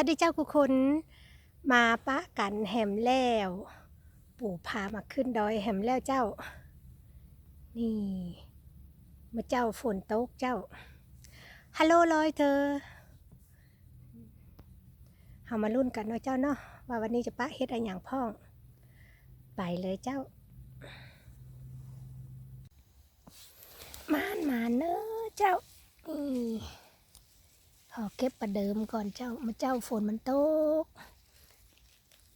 วัสดีเจ้าคุกคน มาปะกันแหมแล้ว ปู่พามาขึ้นดอยแหมแล้วเจ้า นี่มาเจ้าฝนตกเจ้า ฮัลโหลลอยเธอเอามารุ่นกันเนาะเจ้าเนาะว่าวันนี้จะปะเฮ็ดอะไรอย่างพ่อง ไปเลยเจ้ามานมาเนอะเจ้านี่ เก็บประเดิมก่อนเจ้ามาเจ้าฝนมันตก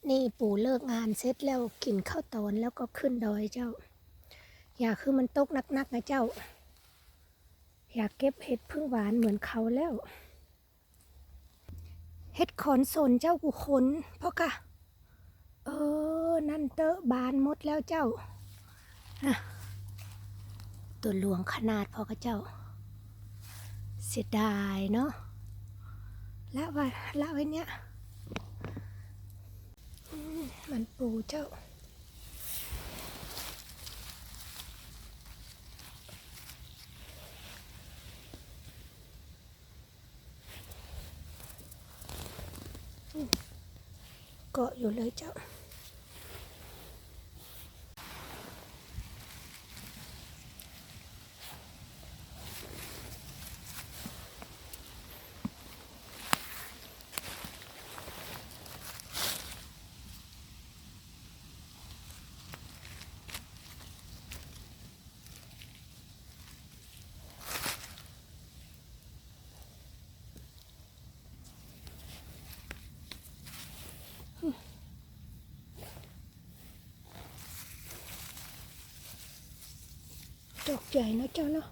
นี่ปู่เลิกงานเสร็จแล้วกินข้าวตอนแล้วก็ขึ้นดอยเจ้า อยากคือมันตกนักๆนะเจ้า อยากเก็บเห็ดพึ่งหวานเหมือนเขาแล้ว เห็ดขอนสนเจ้ากูขนพราะกะเออ นั่นเตอะบานมดแล้วเจ้าตัวหลวงขนาดพอกะเจ้า เสียดายเนาะ ละไว้ละไว้เนี้ยมันปูเจ้าเกาะอยู่เลยเจ้า ดอกใหญ่นอะเจ้าเนาะ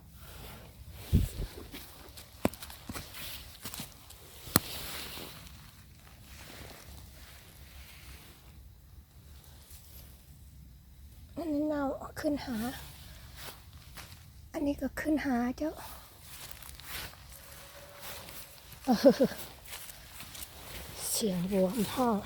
อันนี้เนาขึ้นหา อันนี้ก็ขึ้นหาเจ้าเสียงวัวมันห้อง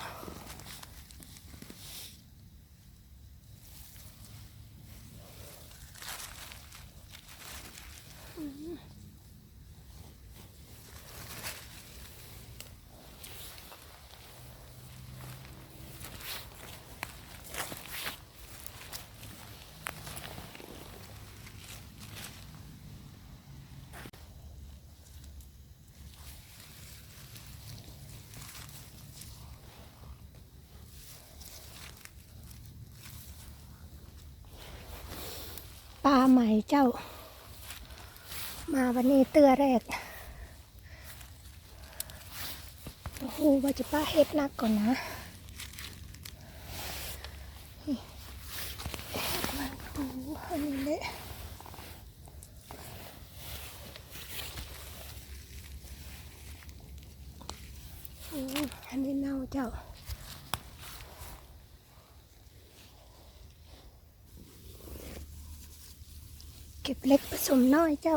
ปลา ใหม่เจ้า มาวันนี้เตือแรกโอ้โหว่าจะป้าเฮ็ดนักก่อนนะนี่เฮ็ดมันปูอันนี้แหละอืมอันนี้เน่าเจ้า เก็บเล็กผสมน้อยเจ้า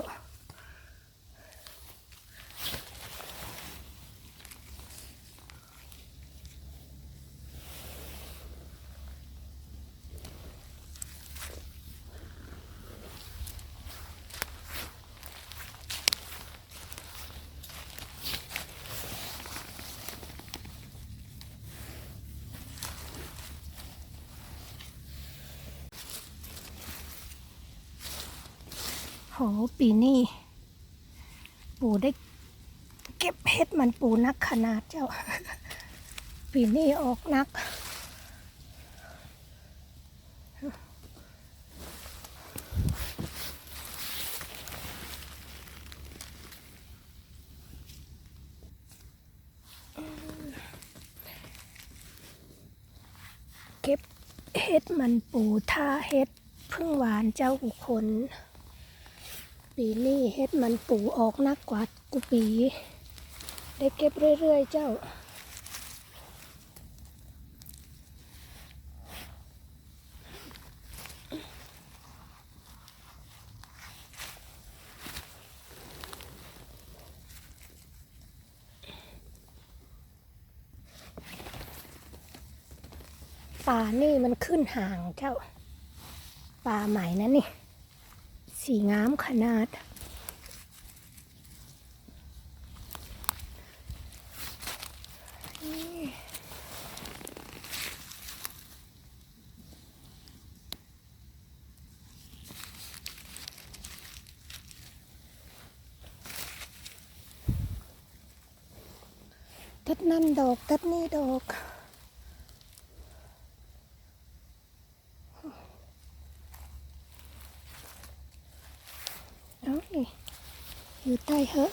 โหปีนี้ปู่ได้เก็บเพชรมันปูนักขนาดเจ้า ปีนี้ออกนัก เก็บเฮ็ดมันปูท่าเฮ็ดพึ่งหวานเจ้าอุคน ปีนี้เฮ็ดมันปูออกนักกว่ากุปี ได้เก็บเรื่อยๆเจ้า ป่านี่มันขึ้นห่างเจ้า ป่าใหม่นะนี่ สีงามขนาดทัดนั่นดอกทัดนี่ดอก อยู่ใต้เหอะ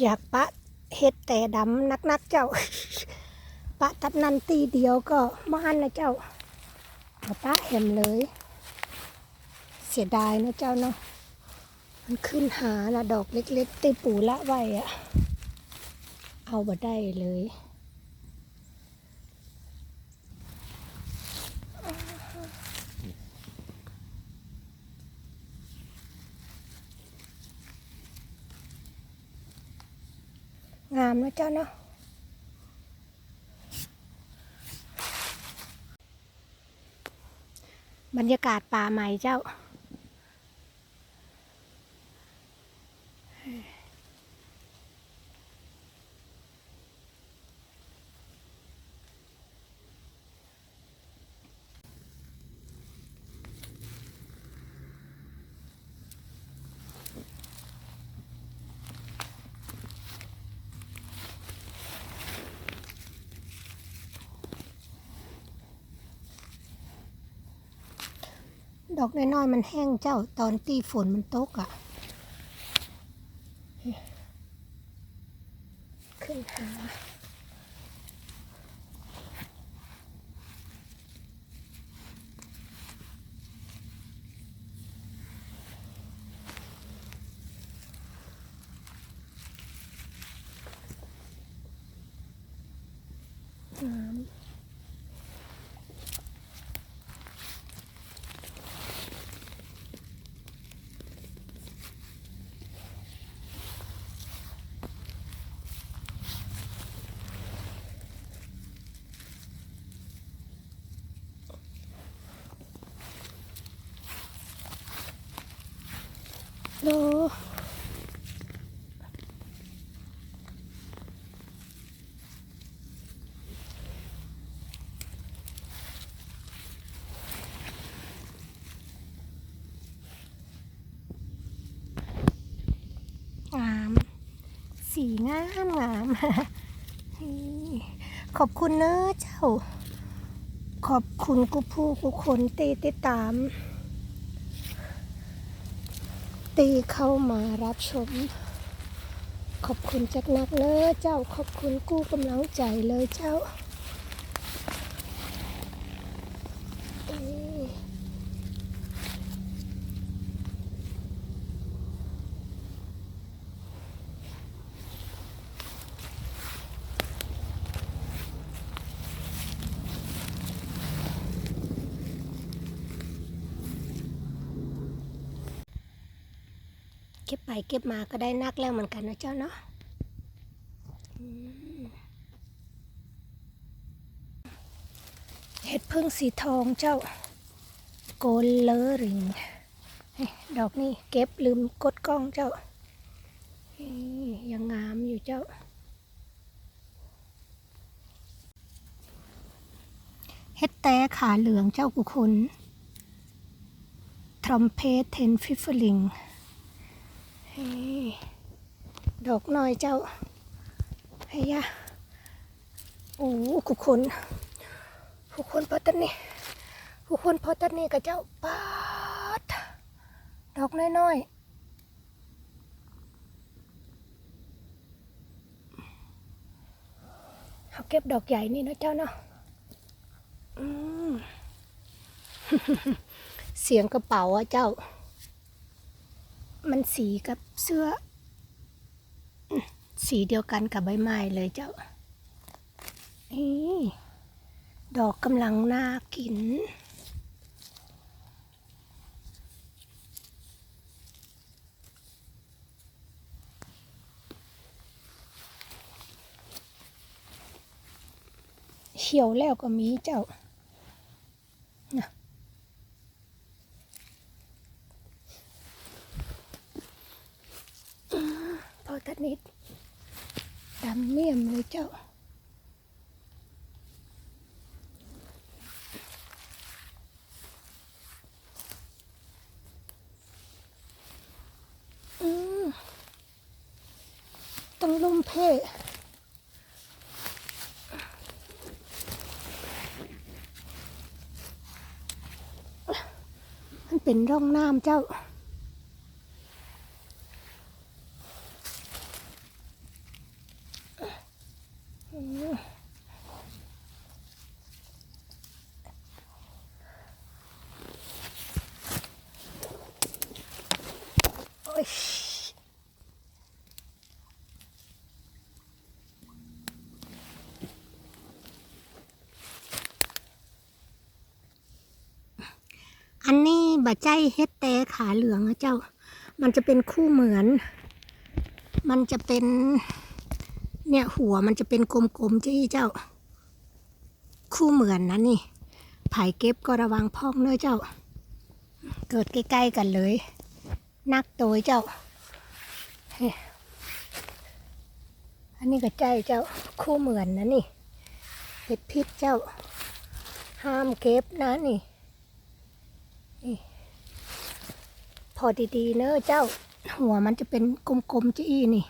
อยากปะเฮ็ดแต่ดำนักๆเจ้า ปะทับนันตีเดียวก็ม่านนะเจ้าเอาปะเหมเลย เสียดายนะเจ้าเนาะมันขึ้นหาละดอกเล็กๆตีปูละไว้อะเอาบ่ได้เลย งามนะเจ้าเนาะบรรยากาศป่าใหม่เจ้า ดอกน้อยๆมันแห้งเจ้าตอนตีฝนมันตกอะ่ะ ขึ้นหาน้ำ โลงามสีงามงามขอบคุณเนอะเจ้า ขอบคุณกูผู้กูคนตีติดตาม ตีเข้ามารับชม ขอบคุณจากนักเนอเจ้าขอบคุณกู้กำลังใจเลยเจ้านี่เก็บ ไปเก็บมาก็ได้นักแล้วเหมือนกันนะเจ้าเนาะเห็ดพึ่งสีทองเจ้าโกลเลอริงดอกนี่เก็บลืมกดกล้องเจ้ายังงามอยู่เจ้า เฮ็ดแต่ขาเหลืองเจ้ากุคุณทรอมเพสเทนฟิฟลิงเฮ้ย ดอกน้อยเจ้าเฮียโอ้คุกคนคุกคนพอตันนี่คุกคนพอตันนี่กับเจ้าปาดดอกน้อยๆเอาเก็บดอกใหญ่นี่นะเจ้าเนาะอืมเสียงกระเป๋าอะเจ้า มันสีกับเสื้อ สีเดียวกันกับใบไม้เลยเจ้าดอกกำลังน่ากิน เขียวแล้วก็มีเจ้า เพมันเป็นร่องน้ำเจ้าโอ้ย อันนี้บะ ใจเฮ็ดแต่ขาเหลืองนะเจ้า มันจะเป็นคู่เหมือน มันจะเป็น เนี่ยหัวมันจะเป็นกลมๆจี้เจ้า คู่เหมือนนะนี่ไผ่เก็บก็ระวังพอกเนื้อเจ้า เกิดใกล้ๆกันเลย นักโตยเจ้าเฮอันนี้ก็ใจเจ้าคู่เหมือนนะนี่เห็ดพิษเจ้า ห้ามเก็บนะนี่ นี่ พอดีๆเนอะเจ้า หัวมันจะเป็นกลมๆจี้นี่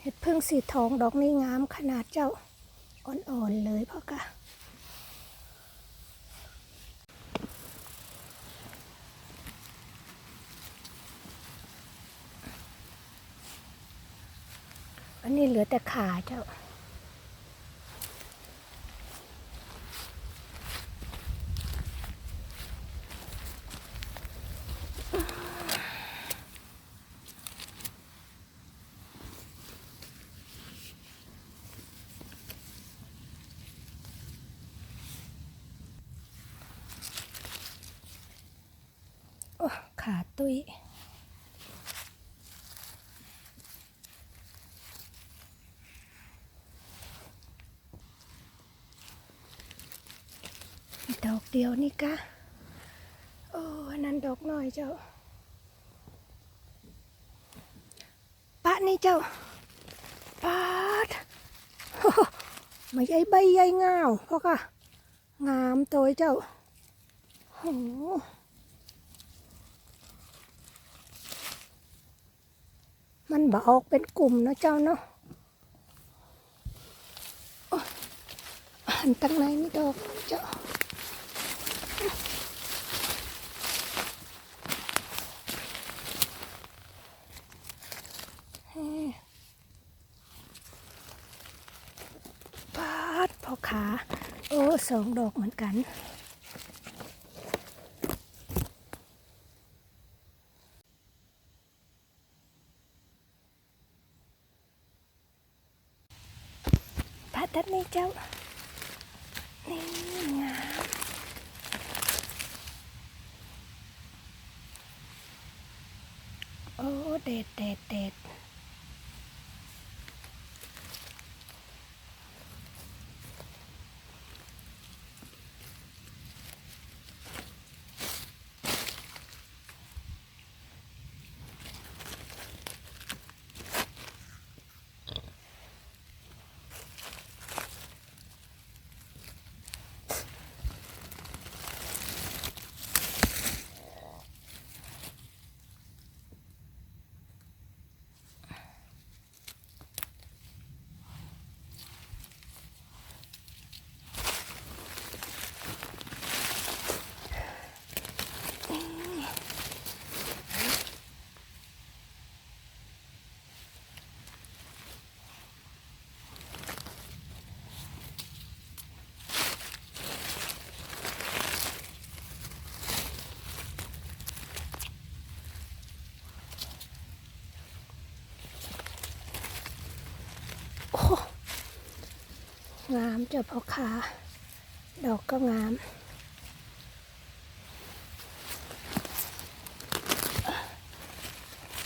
เห็ดพึ่งสีทองดอกนี้งามขนาดเจ้า อ่อนๆเลยพ่อกะอันนี้เหลือแต่ขาเจ้า โอ้ขาตุ้ย ดอกเดียวนี่กะ โอ้อันนั้นดอกน้อยเจ้า ปะนี่เจ้า ปาดมาใหญ่ใบใหญ่งาวพ่อกะงามตัวเจ้าโอ้โหมันบออกเป็นกลุ่มนะเจ้าเนาะอ,อันตั้งในนี่ดอกเจ้าเฮ้ปาดพอขา โอ้ สองดอกเหมือนกัน พัดดัดนี่เจ้า นี่งามโอ้เด็ดเด็ดเด็ดโอ้ งามเจ้าพ่อขาดอกก็งาม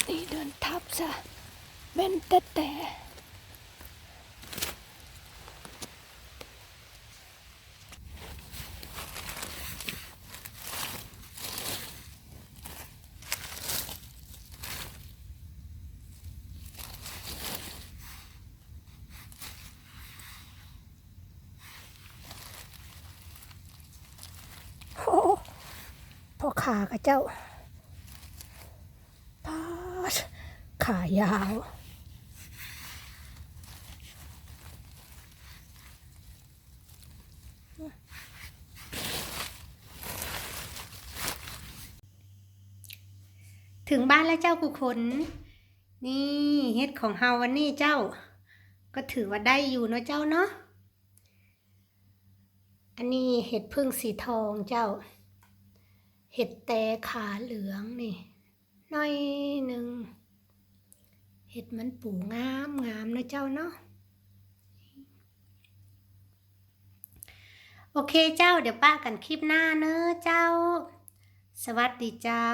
นี่เดินทับซะเป็นแต่แต่ ขากับเจ้าปาดขายาวถึงบ้านแล้วเจ้ากุขนนี่เฮ็ดของเฮาวันนี้เจ้า ก็ถือว่าได้อยู่เนาะเจ้าเนาะอันนี้เห็ดพึ่งสีทองเจ้า เห็ดแต่ขาเหลืองนี่หน้อยหนึ่งเห็ดมันปูงามงามนะเจ้าเนาะโอเคเจ้าเดี๋ยวป้ากันคลิปหน้าเนอะเจ้า สวัสดีเจ้า